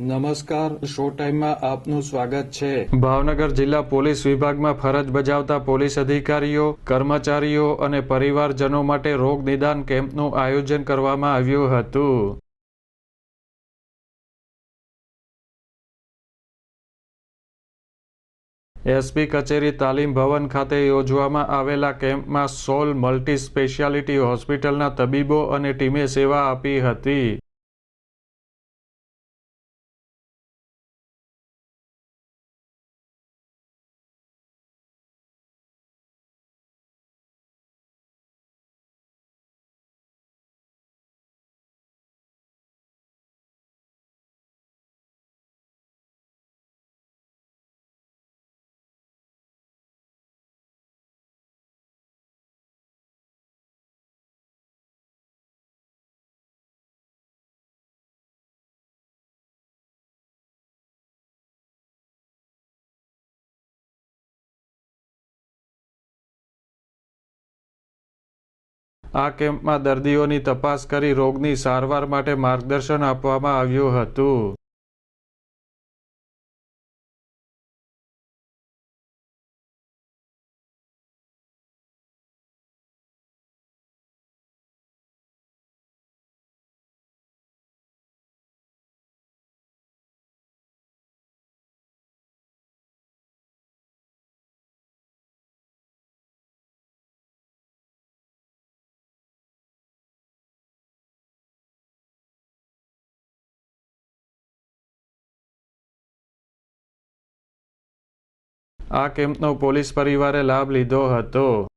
નમસ્કાર, શો ટાઈમમાં આપનું સ્વાગત છે. ભાવનગર જિલ્લા પોલીસ વિભાગમાં ફરજ બજાવતા પોલીસ અધિકારીઓ, કર્મચારીઓ અને પરિવારજનો માટે રોગ નિદાન કેમ્પનું આયોજન કરવામાં આવ્યું હતું. એસપી કચેરી તાલીમ ભવન ખાતે યોજવામાં આવેલા કેમ્પમાં સોલ મલ્ટી સ્પેશિયાલિટી હોસ્પિટલના તબીબો અને ટીમે સેવા આપી હતી. આ કેમ્પમાં દર્દીઓની તપાસ કરી રોગની સારવાર માટે માર્ગદર્શન આપવામાં આવ્યું હતું. આ કેમ્પનો પોલીસ પરિવારે લાભ લીધો હતો.